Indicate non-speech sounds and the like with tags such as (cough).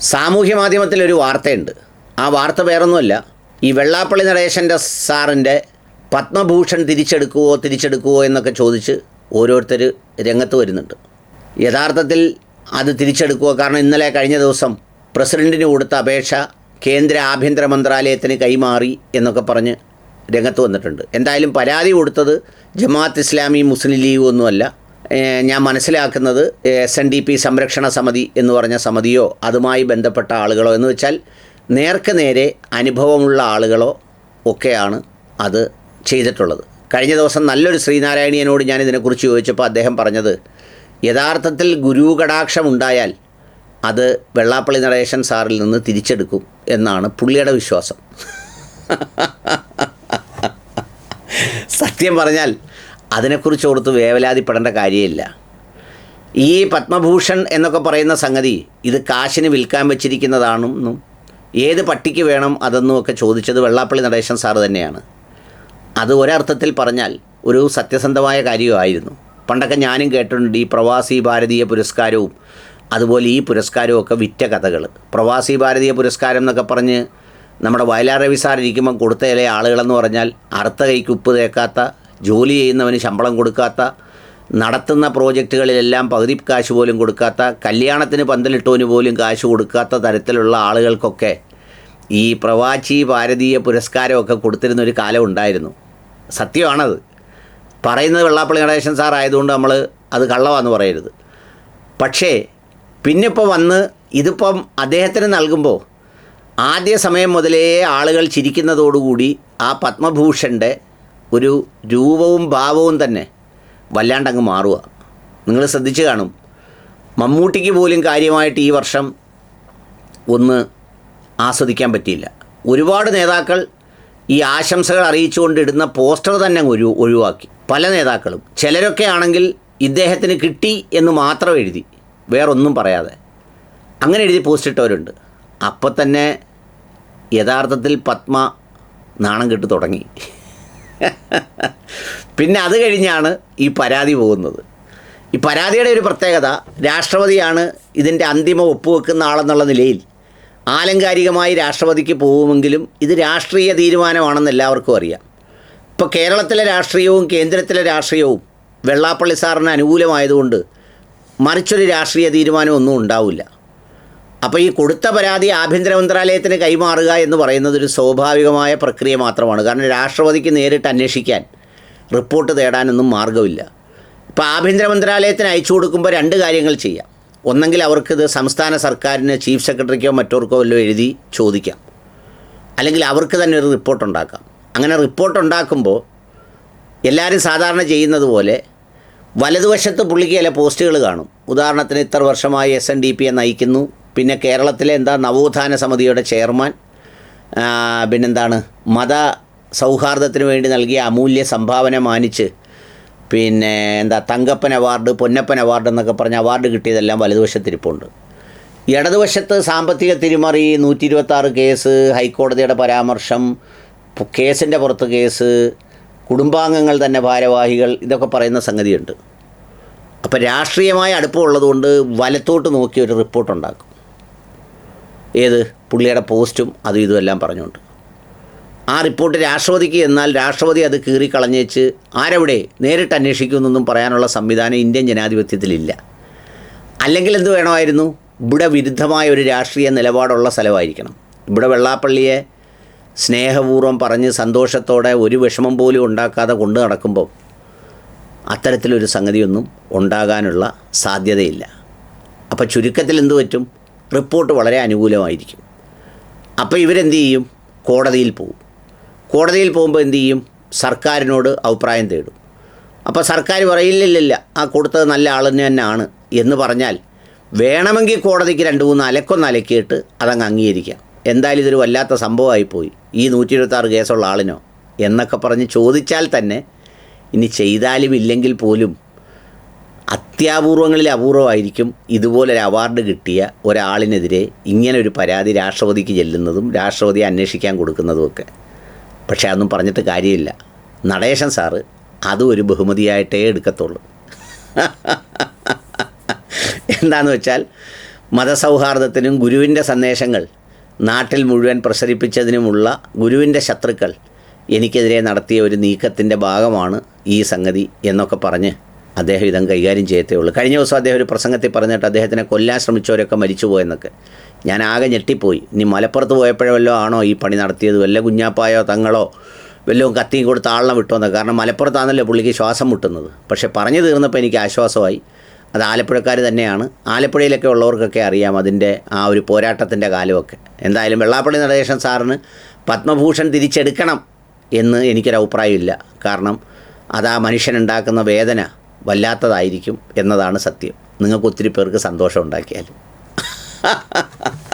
സാമൂഹ്യ മാധ്യമത്തിൽ ഒരു വാർത്തയുണ്ട്. ആ വാർത്ത വേറൊന്നുമല്ല. ഈ വെള്ളാപ്പള്ളി നടേശന്റെ സാറിന്റെ പത്മഭൂഷൺ തിരിച്ചെടുക്കുവോ തിരിച്ചെടുക്കുവോ എന്നൊക്കെ ചോദിച്ച് ഓരോരുത്തർ രംഗത്ത് വരുന്നുണ്ട്. യഥാർത്ഥത്തിൽ അത് തിരിച്ചെടുക്കുക കാരണം ഇന്നലെ കഴിഞ്ഞ ദിവസം പ്രസിഡന്റിന് കൊടുത്ത അപേക്ഷ കേന്ദ്ര ആഭ്യന്തര മന്ത്രാലയത്തിന് കൈമാറി എന്നൊക്കെ പറഞ്ഞ് രംഗത്ത് വന്നിട്ടുണ്ട്. എന്തായാലും പരാതി കൊടുത്തത് ജമാഅത്ത് ഇസ്ലാമി മുസ്ലിം ലീഗ് ഒന്നുമല്ല. ഞാൻ മനസ്സിലാക്കുന്നത് എസ് എൻ ഡി പി സംരക്ഷണ സമിതി എന്ന് പറഞ്ഞ സമിതിയോ അതുമായി ബന്ധപ്പെട്ട ആളുകളോ എന്ന് വെച്ചാൽ നേർക്ക് നേരെ അനുഭവമുള്ള ആളുകളോ ഒക്കെയാണ് അത് ചെയ്തിട്ടുള്ളത്. കഴിഞ്ഞ ദിവസം നല്ലൊരു ശ്രീനാരായണീയനോട് ഞാൻ ഇതിനെക്കുറിച്ച് ചോദിച്ചപ്പോൾ അദ്ദേഹം പറഞ്ഞത് യഥാർത്ഥത്തിൽ ഗുരുകടാക്ഷം ഉണ്ടായാൽ അത് വെള്ളാപ്പള്ളി നടേശൻ സാറിൽ നിന്ന് തിരിച്ചെടുക്കും എന്നാണ് പുള്ളിയുടെ വിശ്വാസം. (laughs) സത്യം പറഞ്ഞാൽ അതിനെക്കുറിച്ച് ഓർത്ത് വേവലാതിപ്പെടേണ്ട കാര്യമില്ല. ഈ പത്മഭൂഷൺ എന്നൊക്കെ പറയുന്ന സംഗതി ഇത് കാശിന് വിൽക്കാൻ വെച്ചിരിക്കുന്നതാണെന്നും ഏത് പട്ടിക്ക് വേണം അതെന്നും ഒക്കെ ചോദിച്ചത് വെള്ളാപ്പള്ളി നടേശൻ സാറ് തന്നെയാണ്. അത് ഒരർത്ഥത്തിൽ പറഞ്ഞാൽ ഒരു സത്യസന്ധമായ കാര്യമായിരുന്നു. പണ്ടൊക്കെ ഞാനും കേട്ടിട്ടുണ്ട് ഈ പ്രവാസി ഭാരതീയ പുരസ്കാരവും അതുപോലെ ഈ പുരസ്കാരവും ഒക്കെ വിറ്റ കഥകൾ പ്രവാസി ഭാരതീയ പുരസ്കാരം എന്നൊക്കെ പറഞ്ഞ് നമ്മുടെ വയലാർ രവി സാർ ഇരിക്കുമ്പം കൊടുത്ത ആളുകളെന്ന് പറഞ്ഞാൽ അർത്ഥ കൈക്ക് ഉപ്പ് തേക്കാത്ത ജോലി ചെയ്യുന്നവന് ശമ്പളം കൊടുക്കാത്ത നടത്തുന്ന പ്രോജക്റ്റുകളിലെല്ലാം പകുതി കാശ് പോലും കൊടുക്കാത്ത കല്യാണത്തിന് പന്തലിട്ടവന് പോലും കാശ് കൊടുക്കാത്ത തരത്തിലുള്ള ആളുകൾക്കൊക്കെ ഈ പ്രവാചി ഭാരതീയ പുരസ്കാരമൊക്കെ കൊടുത്തിരുന്ന ഒരു കാലം ഉണ്ടായിരുന്നു. സത്യമാണത്. പറയുന്നത് വെള്ളാപ്പള്ളി ഗണേശൻ സാർ ആയതുകൊണ്ട് നമ്മൾ അത് കള്ളവാന്ന് പറയരുത്. പക്ഷേ പിന്നിപ്പോൾ വന്ന് ഇതിപ്പം അദ്ദേഹത്തിന് നൽകുമ്പോൾ ആദ്യ സമയം മുതലേ ആളുകൾ ചിരിക്കുന്നതോടുകൂടി ആ പത്മഭൂഷന്റെ ഒരു രൂപവും ഭാവവും തന്നെ വല്ലാണ്ടങ്ങ് മാറുക. നിങ്ങൾ ശ്രദ്ധിച്ചു കാണും. മമ്മൂട്ടിക്ക് പോലും കാര്യമായിട്ട് ഈ വർഷം ഒന്ന് ആസ്വദിക്കാൻ പറ്റിയില്ല. ഒരുപാട് നേതാക്കൾ ഈ ആശംസകൾ അറിയിച്ചുകൊണ്ട് ഇടുന്ന പോസ്റ്റർ തന്നെ ഒരു ഒഴിവാക്കി. പല നേതാക്കളും. ചിലരൊക്കെ ആണെങ്കിൽ ഇദ്ദേഹത്തിന് കിട്ടി എന്ന് മാത്രം എഴുതി. വേറൊന്നും പറയാതെ. അങ്ങനെ എഴുതി പോസ്റ്റ് ഇട്ടവരുണ്ട്. അപ്പം തന്നെ യഥാർത്ഥത്തിൽ പത്മ നാണം കെട്ട് തുടങ്ങി. (laughs) പിന്നെ അത് കഴിഞ്ഞാണ് ഈ പരാതി പോകുന്നത്. ഈ പരാതിയുടെ ഒരു പ്രത്യേകത രാഷ്ട്രപതിയാണ് ഇതിന്റെ അന്തിമ ഒപ്പുവെക്കുന്ന ആളെന്നുള്ള നിലയിൽ ആലങ്കാരികമായി രാഷ്ട്രപതിക്ക് പോകുമെങ്കിലും ഇത് രാഷ്ട്രീയ തീരുമാനമാണെന്ന് എല്ലാവർക്കും അറിയാം. ഇപ്പോൾ കേരളത്തിലെ രാഷ്ട്രീയവും കേന്ദ്രത്തിലെ രാഷ്ട്രീയവും വെള്ളാപ്പള്ളി സാറിന് അനുകൂലമായതുകൊണ്ട് മറിച്ചൊരു രാഷ്ട്രീയ തീരുമാനമൊന്നും ഉണ്ടാവില്ല. അപ്പോൾ ഈ കൊടുത്ത പരാതി ആഭ്യന്തര മന്ത്രാലയത്തിന് കൈമാറുക എന്ന് പറയുന്നത് ഒരു സ്വാഭാവികമായ പ്രക്രിയ മാത്രമാണ്. കാരണം രാഷ്ട്രപതിക്ക് നേരിട്ട് അന്വേഷിക്കാൻ റിപ്പോർട്ട് തേടാനൊന്നും മാർഗമില്ല ഇപ്പോൾ ആഭ്യന്തര മന്ത്രാലയത്തിന് അയച്ചു കൊടുക്കുമ്പോൾ രണ്ട് കാര്യങ്ങൾ ചെയ്യാം. ഒന്നെങ്കിൽ അവർക്കിത് സംസ്ഥാന സർക്കാരിന് ചീഫ് സെക്രട്ടറിക്കോ മറ്റോർക്കോ വല്ലതും എഴുതി ചോദിക്കാം. അല്ലെങ്കിൽ അവർക്ക് തന്നെ ഒരു റിപ്പോർട്ട് ഉണ്ടാക്കാം. അങ്ങനെ റിപ്പോർട്ട് ഉണ്ടാക്കുമ്പോൾ എല്ലാവരും സാധാരണ ചെയ്യുന്നത് പോലെ വലതുവശത്ത് പുള്ളിക്ക് ചില പോസ്റ്റുകൾ കാണും. ഉദാഹരണത്തിന് ഇത്ര വർഷമായി എസ് എൻ ഡി പിയെ നയിക്കുന്നു. പിന്നെ കേരളത്തിലെ എന്താ നവോത്ഥാന സമിതിയുടെ ചെയർമാൻ പിന്നെന്താണ് മത സൗഹാർദ്ദത്തിന് വേണ്ടി നൽകിയ അമൂല്യ സംഭാവന മാനിച്ച് പിന്നെ എന്താ തങ്കപ്പൻ അവാർഡ് പൊന്നപ്പൻ അവാർഡ് എന്നൊക്കെ പറഞ്ഞ അവാർഡ് കിട്ടിയതെല്ലാം വലതുവശത്തിരിപ്പുണ്ട് ഇടതുവശത്ത് സാമ്പത്തിക തിരിമറി നൂറ്റി ഇരുപത്താറ് കേസ് ഹൈക്കോടതിയുടെ പരാമർശം കേസിന്റെ പുറത്ത് കേസ് കുടുംബാംഗങ്ങൾ തന്നെ ഭാരവാഹികൾ ഇതൊക്കെ പറയുന്ന സംഗതിയുണ്ട്. അപ്പോൾ രാഷ്ട്രീയമായ അടുപ്പമുള്ളതുകൊണ്ട് വലത്തോട്ട് നോക്കി ഒരു റിപ്പോർട്ട് ഉണ്ടാക്കും ഏത് പുള്ളിയുടെ പോസ്റ്റും അതും ഇതുമെല്ലാം പറഞ്ഞുകൊണ്ട്. ആ റിപ്പോർട്ട് രാഷ്ട്രപതിക്ക് എന്നാൽ രാഷ്ട്രപതി അത് കീറിക്കളഞ്ഞേച്ച് ആരെവിടെ നേരിട്ട് അന്വേഷിക്കുമെന്നൊന്നും പറയാനുള്ള സംവിധാനം ഇന്ത്യൻ ജനാധിപത്യത്തിലില്ല. അല്ലെങ്കിൽ എന്ത് വേണമായിരുന്നു? ഇവിടെ വിരുദ്ധമായ ഒരു രാഷ്ട്രീയ നിലപാടുള്ള സ്ഥലമായിരിക്കണം. ഇവിടെ വെള്ളാപ്പള്ളിയെ സ്നേഹപൂർവം പറഞ്ഞ് സന്തോഷത്തോടെ ഒരു വിഷമം പോലും ഉണ്ടാക്കാതെ കൊണ്ടു നടക്കുമ്പോൾ അത്തരത്തിലൊരു സംഗതിയൊന്നും ഉണ്ടാകാനുള്ള സാധ്യതയില്ല. അപ്പോൾ ചുരുക്കത്തിൽ എന്തു പറ്റും? റിപ്പോർട്ട് വളരെ അനുകൂലമായിരിക്കും. അപ്പോൾ ഇവരെന്ത് ചെയ്യും? കോടതിയിൽ പോകും കോടതിയിൽ പോകുമ്പോൾ എന്ത് ചെയ്യും? സർക്കാരിനോട് അഭിപ്രായം തേടും. അപ്പോൾ സർക്കാർ പറയില്ലില്ലില്ല ആ കൊടുത്തത് നല്ല ആളിന് തന്നെയാണ് എന്ന് പറഞ്ഞാൽ വേണമെങ്കിൽ കോടതിക്ക് രണ്ട് മൂന്ന് അലക്കൊന്ന് അലക്കിയിട്ട് അതങ്ങ് അംഗീകരിക്കാം. എന്തായാലും ഇതൊരു വല്ലാത്ത സംഭവമായിപ്പോയി. ഈ നൂറ്റി ഇരുപത്താറ് കേസുള്ള ആളിനോ എന്നൊക്കെ പറഞ്ഞ് ചോദിച്ചാൽ തന്നെ ഇനി ചെയ്താലും ഇല്ലെങ്കിൽ പോലും അത്യാപൂർവങ്ങളിൽ അപൂർവമായിരിക്കും ഇതുപോലൊരു അവാർഡ് കിട്ടിയ ഒരാളിനെതിരെ ഇങ്ങനെ ഒരു പരാതി രാഷ്ട്രപതിക്ക് ചെല്ലുന്നതും രാഷ്ട്രപതി അന്വേഷിക്കാൻ കൊടുക്കുന്നതുമൊക്കെ പക്ഷേ അതൊന്നും പറഞ്ഞിട്ട് കാര്യമില്ല. നടേശൻ സാറ് അതും ഒരു ബഹുമതിയായിട്ടേ എടുക്കത്തുള്ളൂ. എന്താണെന്ന് വെച്ചാൽ മതസൗഹാർദ്ദത്തിനും ഗുരുവിന്റെ സന്ദേശങ്ങൾ നാട്ടിൽ മുഴുവൻ പ്രസരിപ്പിച്ചതിനുമുള്ള ഗുരുവിന്റെ ശത്രുക്കൾ എനിക്കെതിരെ നടത്തിയ ഒരു നീക്കത്തിന്റെ ഭാഗമാണ് ഈ സംഗതി എന്നൊക്കെ പറഞ്ഞ് അദ്ദേഹം ഇതം കൈകാര്യം ചെയ്യത്തേ ഉള്ളൂ. കഴിഞ്ഞ ദിവസം അദ്ദേഹം ഒരു പ്രസംഗത്തിൽ പറഞ്ഞിട്ട് അദ്ദേഹത്തിനെ കൊല്ലാൻ ശ്രമിച്ചവരൊക്കെ മരിച്ചുപോയെന്നൊക്കെ. ഞാൻ ആകെ ഞെട്ടിപ്പോയി. ഇനി മലപ്പുറത്ത് പോയപ്പോഴല്ലോ ആണോ ഈ പണി നടത്തിയത്? വല്ല കുഞ്ഞാപ്പായോ തങ്ങളോ വല്ലതും കത്തിയും കൊടുത്ത് ആളിനെ വിട്ടോന്ന് കാരണം മലപ്പുറത്താണല്ലോ പുള്ളിക്ക് ശ്വാസം മുട്ടുന്നത്. പക്ഷേ പറഞ്ഞു തീർന്നപ്പോൾ എനിക്ക് ആശ്വാസമായി. അത് ആലപ്പുഴക്കാർ തന്നെയാണ്. ആലപ്പുഴയിലൊക്കെ ഉള്ളവർക്കൊക്കെ അറിയാം അതിന്റെ ആ ഒരു പോരാട്ടത്തിന്റെ കാലമൊക്കെ. എന്തായാലും വെള്ളാപ്പള്ളി നടേശൻ സാറിന് പത്മഭൂഷൺ തിരിച്ചെടുക്കണം എന്ന് എനിക്കൊരു അഭിപ്രായമില്ല കാരണം അത് ആ മനുഷ്യനുണ്ടാക്കുന്ന വേദന. വല്ലാത്തതായിരിക്കും എന്നതാണ് സത്യം. നിങ്ങൾക്ക് ഒത്തിരി പേർക്ക് സന്തോഷം ഉണ്ടാക്കിയാൽ (laughs)